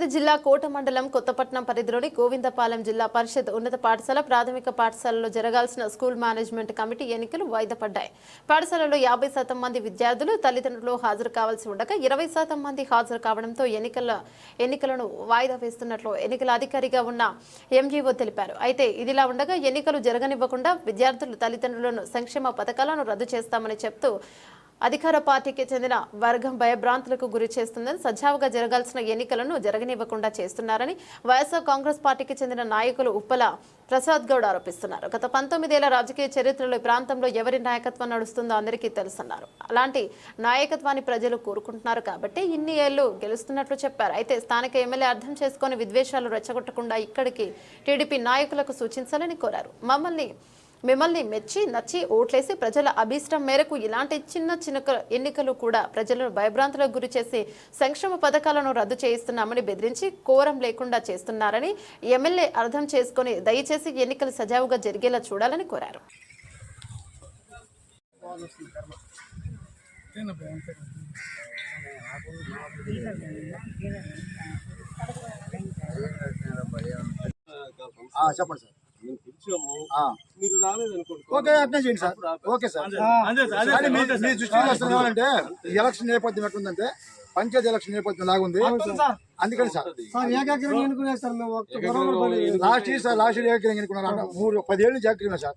తిరుపతి జిల్లా కోట మండలం కొత్తపట్నం పరిధిలోని గోవిందపాలెం జిల్లా పరిషత్ ఉన్నత పాఠశాల ప్రాథమిక పాఠశాలలో జరగాల్సిన స్కూల్ మేనేజ్మెంట్ కమిటీ ఎన్నికలు వాయిదా పడ్డాయి. పాఠశాలలో యాభై శాతం మంది విద్యార్థులు తల్లిదండ్రులు హాజరు కావాల్సి ఉండగా ఇరవై శాతం మంది హాజరు కావడంతో ఎన్నికల ఎన్నికలను వాయిదా వేస్తున్నట్లు ఎన్నికల అధికారిగా ఉన్న ఎంజీఓ తెలిపారు. అయితే ఇదిలా ఉండగా ఎన్నికలు జరగనివ్వకుండా విద్యార్థులు తల్లిదండ్రులను సంక్షేమ పథకాలను రద్దు చేస్తామని చెప్తూ అధికార పార్టీకి చెందిన వర్గం భయభ్రాంతులకు గురి చేస్తుందని సజావుగా జరగాల్సిన ఎన్నికలను జరగనివ్వకుండా చేస్తున్నారని వైఎస్ఆర్ కాంగ్రెస్ పార్టీకి చెందిన నాయకులు ఉప్పల ప్రసాద్ గౌడ్ ఆరోపిస్తున్నారు. గత పంతొమ్మిదేళ్ళ రాజకీయ చరిత్రలో ఈ ప్రాంతంలో ఎవరి నాయకత్వం నడుస్తుందో అందరికీ తెలుసన్నారు. అలాంటి నాయకత్వాన్ని ప్రజలు కోరుకుంటున్నారు కాబట్టి ఇన్ని ఏళ్ళు గెలుస్తున్నట్లు చెప్పారు. అయితే స్థానిక ఎమ్మెల్యే అర్థం చేసుకుని విద్వేషాలు రెచ్చగొట్టకుండా ఇక్కడికి టీడీపీ నాయకులకు సూచించాలని కోరారు. మమ్మల్ని మిమ్మల్ని మెచ్చి నచ్చి ఓట్లేసి ప్రజల అభీష్టం మేరకు ఇలాంటి చిన్న చిన్న ఎన్నికలు కూడా ప్రజలను భయభ్రాంతులకు గురి చేసి సంక్షేమ పథకాలను రద్దు చేయిస్తున్నామని బెదిరించి కోరం లేకుండా చేస్తున్నారని ఎమ్మెల్యే అర్థం చేసుకుని దయచేసి ఎన్నికలు సజావుగా జరిగేలా చూడాలని కోరారు. చెప్పండి సార్. మీరు ఓకే అట్నే చేయండి సార్. Okay sir. మీ. దృష్టిలో వస్తుంది ఎలక్షన్ నేపథ్యం ఎట్లుందంటే పంచాయతీ ఎలక్షన్ నేపథ్యం లాగుంది. అందుకని sir. Last year sir last year ఏకగ్రీవం ఎన్నుకున్నారు. మూడు పదేళ్ళు ఏకగ్రీవం సార్.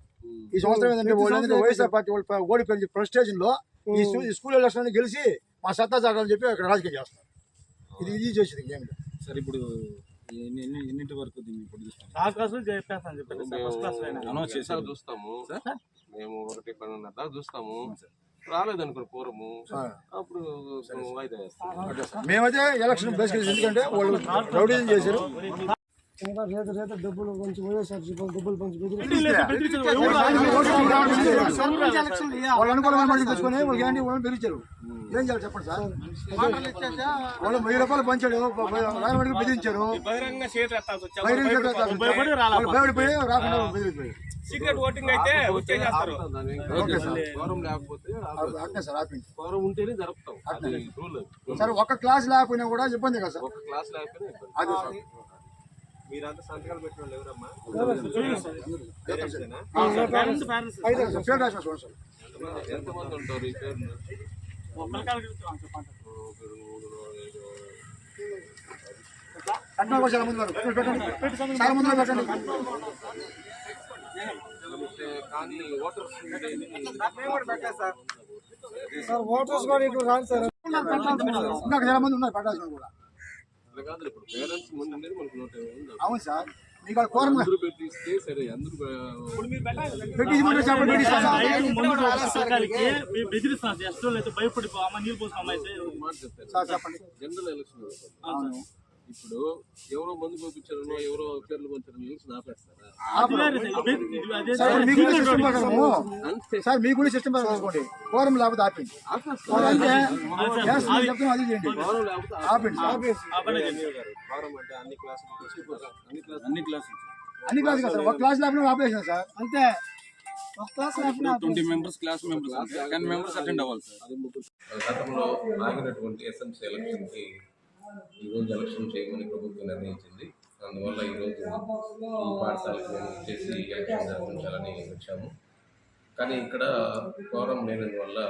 ఈ సంవత్సరం ఏంటంటే వాళ్ళు వైఎస్ఆర్ పార్టీ వాళ్ళు ప- ఓడిపోయి ప్రెస్టేజ్లో ఈ స్కూ- ఈ స్కూల్ ఎలక్షన్ గెలిచి మా సత్తా చాటాలని చెప్పి అక్కడ రాజకీయం చేస్తారు ఇది ఇది చేసింది ఏమి సార్ ఇప్పుడు ఎన్నింటి వరకు దీన్ని చేశారు. చూస్తాము. మేము ఒకటి పన్నెండున్నర దాకా చూస్తాము. రాలేదు అనుకోండి పూర్వము అప్పుడు వాయిదా మేమైతే ఎలక్షన్ బేస్ ఎందుకంటే వాళ్ళు రౌడీజం చేశారు. ఇంకా రేత రేత డబ్బులు కొంచెం వైఎస్ఆర్ డబ్బులు రాలేదు. వాళ్ళు అనుకూలంగా తెచ్చుకొని వాళ్ళకి ఏంటి వాళ్ళని బెదిరించారు ఏం చేయాలి చెప్పండి సార్? వాళ్ళు వెయ్యి రూపాయలు పంచాడు రాయవాడికి బెదిరించారు. వాళ్ళు. భయపడిపోయి రాకుండా సీక్రెట్ ఓటింగ్ అయితే ఓకే సార్. ఒక క్లాస్ లేకపోయినా కూడా ఇబ్బంది కదా సార్. ఒక క్లాస్ ఇబ్బంది. అదే సార్. మీరంతా సంతకాలు పెట్టిన వాళ్ళు ఎవరమ్మా సార్ ఎంతమంది ఉంటారు ఈ కట్నం మంది. పెట్టండి. మంది పెట్టండి కానీ ఓటర్స్ ఉండేది సార్ ఓటర్స్ కూడా ఇటు రాదు సార్ ఇంకా చాలా మంది ఉన్నారు పెట్టాల్సిన కూడా కాదు ఇప్పుడు పేరెంట్స్ ముందు ఉండేది మనకు నూట ఉంది అవును సార్. మీకు కోరం అందరూ పెట్టిస్తే సరే అందరూ చెప్పండి ఎస్టోళ్ళు అయితే భయపడిపో అమ్మ నీళ్ళు పోసిన జనరల్ ఎలక్షన్. ఇప్పుడు ఎవరో మందు పంపించారనో ఎవరో పేర్లు నాపేస్తారా సార్. సిస్టమ్ లేకపోతే అది చేయండి. ఫారం లేకపోతే అన్ని క్లాసులు తీసుకుంటారా? అన్ని క్లాసులు అన్ని క్లాసులు అన్ని క్లాస్ కదా సార్. ఒక క్లాస్ లేకపోతే ఆపేసిన సార్. అంతే. ఒక క్లాస్ లేకుండా twenty members class members ten members attend అవ్వాలి సార్. గతంలో ఆగినటువంటి ఎస్ఎంసీ ఎలక్షన్కి ఈరోజు ఎలక్షన్ చేయమని ప్రభుత్వం నిర్ణయించింది. అందువల్ల ఈరోజు ఈ పాఠశాలకు మేము చేసి ఎలక్షన్ జరిపించాలని వచ్చాము. కానీ ఇక్కడ కోరం లేనందువల్ల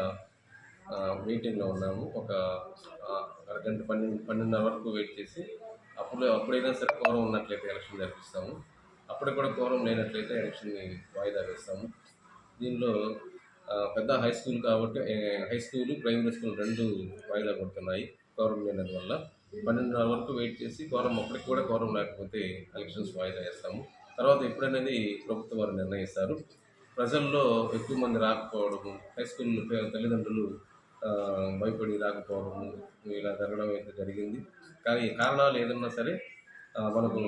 మీటింగ్లో ఉన్నాము. ఒక అరగంట పన్నెండు పన్నెండున్నర వరకు వెయిట్ చేసి అప్పుడు అప్పుడైనా సరే కోరం ఉన్నట్లయితే ఎలక్షన్ జరిపిస్తాము. అప్పుడు కూడా కోరం లేనట్లయితే ఎలక్షన్ని వాయిదా వేస్తాము. దీనిలో పెద్ద హై స్కూల్ కాబట్టి హై స్కూల్ ప్రైమరీ స్కూల్ రెండు వాయిదా కొడుతున్నాయి కోరం లేనందువల్ల. పన్నెండున్నర వరకు వెయిట్ చేసి కోరం అప్పటికి కూడా కోరం లేకపోతే ఎలక్షన్స్ వాయిదా వేస్తాము తర్వాత ఎప్పుడనేది ప్రభుత్వం వారు నిర్ణయిస్తారు. ప్రజల్లో ఎక్కువ మంది రాకపోవడము హై స్కూల్ పే- తల్లిదండ్రులు భయపడి రాకపోవడము ఇలా జరగడం అయితే జరిగింది. కానీ కారణాలు ఏదన్నా సరే మనకు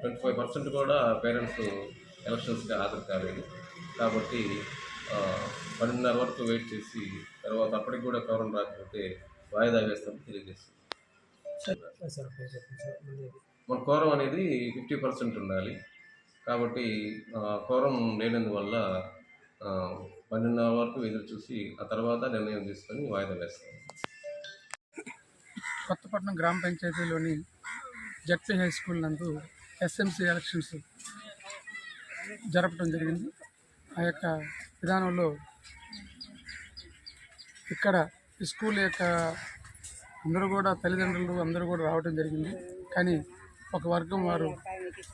ట్వంటీ ఫైవ్ పర్సెంట్ కూడా పేరెంట్స్ ఎలక్షన్స్కి హాజరు కాలేదు. కాబట్టి పన్నెండున్నర వరకు వెయిట్ చేసి తర్వాత అప్పటికి కూడా కవరం రాకపోతే వాయిదా వేస్తామని తెలియజేస్తుంది మన కోరం అనేది ఫిఫ్టీ పర్సెంట్ ఉండాలి. కాబట్టి కోరం లేనందువల్ల పన్నెండున్నర వరకు ఎదురు చూసి ఆ తర్వాత నిర్ణయం తీసుకొని వాయిదా వేస్తాం. కొత్తపట్నం గ్రామ పంచాయతీలోని జడ్పీ హై స్కూల్ నందు ఎస్ఎంసీ ఎలక్షన్స్ జరపడం జరిగింది. ఆ యొక్క విధానంలో ఇక్కడ స్కూల్ యొక్క అందరూ కూడా తల్లిదండ్రులు అందరూ కూడా రావడం జరిగింది. కానీ ఒక వర్గం వారు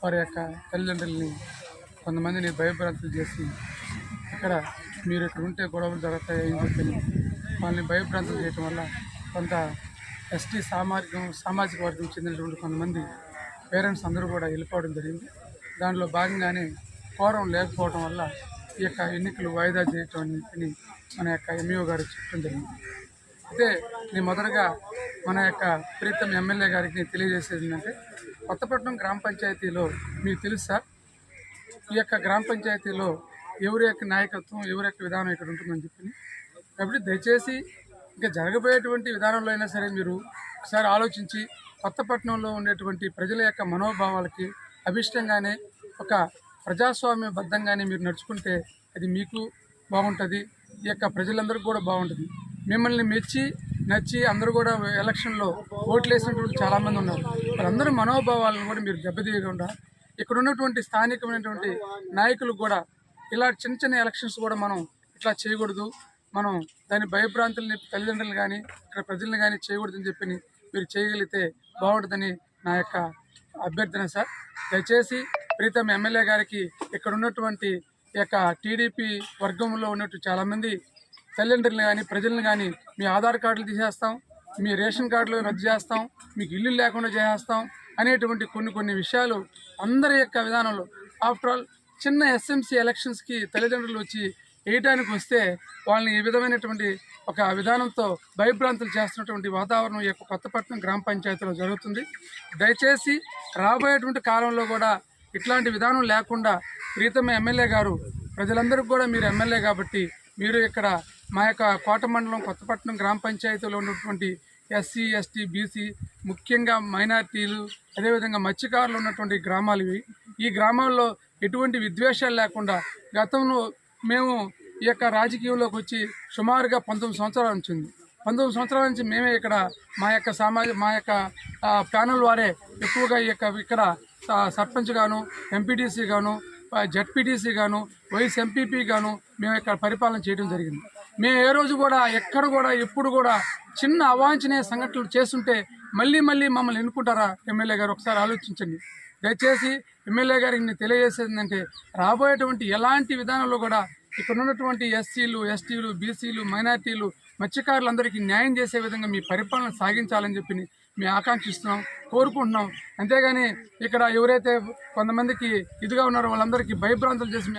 వారి యొక్క తల్లిదండ్రులని కొంతమందిని భయభ్రాంతులు చేసి ఇక్కడ మీరు ఇక్కడ ఉంటే గొడవలు జరుగుతాయని చెప్పి వాళ్ళని భయభ్రాంతులు చేయటం వల్ల కొంత ఎస్టీ సామాజికం సామాజిక వర్గం చెందినటువంటి కొంతమంది పేరెంట్స్ అందరూ కూడా వెళ్ళిపోవడం జరిగింది. దానిలో భాగంగానే కోరం లేకపోవడం వల్ల ఈ యొక్క ఎన్నికలు వాయిదా చేయటం అని మన యొక్క ఎంఈఓ గారు చెప్పడం జరిగింది. అయితే నేను మొదటగా మన యొక్క ప్రీతం ఎమ్మెల్యే గారికి నేను తెలియజేసేది ఏంటంటే కొత్తపట్నం గ్రామ పంచాయతీలో మీకు తెలుసా? ఈ యొక్క గ్రామ పంచాయతీలో ఎవరి యొక్క నాయకత్వం ఎవరి యొక్క విధానం ఇక్కడ ఉంటుందని చెప్పి కాబట్టి దయచేసి ఇంకా జరగబోయేటువంటి విధానంలో అయినా సరే మీరు ఒకసారి ఆలోచించి కొత్తపట్నంలో ఉండేటువంటి ప్రజల యొక్క మనోభావాలకి అభిష్టంగానే ఒక ప్రజాస్వామ్యబద్ధంగానే మీరు నడుచుకుంటే అది మీకు బాగుంటుంది ఈ యొక్క ప్రజలందరికీ కూడా బాగుంటుంది. మిమ్మల్ని మెచ్చి నచ్చి అందరూ కూడా ఎలక్షన్లో ఓట్లు వేసినటువంటి చాలామంది ఉన్నారు. వాళ్ళందరూ మనోభావాలను కూడా మీరు దెబ్బతీయకుండా ఇక్కడ ఉన్నటువంటి స్థానికమైనటువంటి నాయకులు కూడా ఇలా చిన్న చిన్న ఎలక్షన్స్ కూడా మనం ఇట్లా చేయకూడదు. మనం దాని భయభ్రాంతుల్ని తల్లిదండ్రులు కానీ ఇక్కడ ప్రజల్ని కానీ చేయకూడదని చెప్పి మీరు చేయగలిగితే బాగుంటుందని నా యొక్క అభ్యర్థన సార్. దయచేసి ప్రీతం ఎమ్మెల్యే గారికి ఇక్కడ ఉన్నటువంటి ఈ యొక్క టీడీపీ వర్గంలో ఉన్నట్టు చాలామంది తల్లిదండ్రులను కానీ ప్రజలను కానీ మీ ఆధార్ కార్డులు తీసేస్తాం మీ రేషన్ కార్డులు రద్దు చేస్తాం మీకు ఇల్లు లేకుండా చేసేస్తాం అనేటువంటి కొన్ని కొన్ని విషయాలు అందరి యొక్క విధానంలో. ఆఫ్టర్ ఆల్ చిన్న ఎస్ఎంసీ ఎలక్షన్స్కి తల్లిదండ్రులు వచ్చి వేయడానికి వస్తే వాళ్ళని ఈ విధమైనటువంటి ఒక విధానంతో భయభ్రాంతులు చేస్తున్నటువంటి వాతావరణం ఈ యొక్క కొత్తపట్నం గ్రామ పంచాయతీలో జరుగుతుంది. దయచేసి రాబోయేటువంటి కాలంలో కూడా ఇట్లాంటి విధానం లేకుండా ప్రీతమ ఎమ్మెల్యే గారు ప్రజలందరికీ కూడా మీరు ఎమ్మెల్యే కాబట్టి మీరు ఇక్కడ మా యొక్క కోట మండలం కొత్తపట్నం గ్రామ పంచాయతీలో ఉన్నటువంటి ఎస్సీ ఎస్టీ బీసీ ముఖ్యంగా మైనార్టీలు అదేవిధంగా మత్స్యకారులు ఉన్నటువంటి గ్రామాలు ఇవి. ఈ గ్రామాల్లో ఎటువంటి విద్వేషాలు లేకుండా గతంలో మేము ఈ యొక్క రాజకీయంలోకి వచ్చి సుమారుగా పంతొమ్మిది సంవత్సరాల నుంచి ఉంది. పంతొమ్మిది సంవత్సరాల నుంచి మేమే ఇక్కడ మా యొక్క సమాజ మా యొక్క ప్యానల్ వారే ఎక్కువగా ఈ యొక్క ఇక్కడ సర్పంచ్ గాను ఎంపీటీసీ గాను జడ్పీటీసీ గాను వైఎస్ ఎంపీపీ గాను మేము ఇక్కడ పరిపాలన చేయడం జరిగింది. మేము ఏ రోజు కూడా ఎక్కడ కూడా ఎప్పుడు కూడా చిన్న అవాంఛనీయ సంఘటనలు చేస్తుంటే మళ్ళీ మళ్ళీ మమ్మల్ని ఎన్నుకుంటారా? ఎమ్మెల్యే గారు ఒకసారి ఆలోచించండి. దయచేసి ఎమ్మెల్యే గారికి నేను తెలియజేసేది రాబోయేటువంటి ఎలాంటి విధానంలో కూడా ఇక్కడ ఉన్నటువంటి ఎస్సీలు ఎస్టీలు బీసీలు మైనార్టీలు మత్స్యకారులందరికీ న్యాయం చేసే విధంగా మీ పరిపాలన సాగించాలని చెప్పి మేము ఆకాంక్షిస్తున్నాం కోరుకుంటున్నాం. అంతేగాని ఇక్కడ ఎవరైతే కొంతమందికి ఇదిగా ఉన్నారో వాళ్ళందరికీ భయభ్రాంతులు చేసి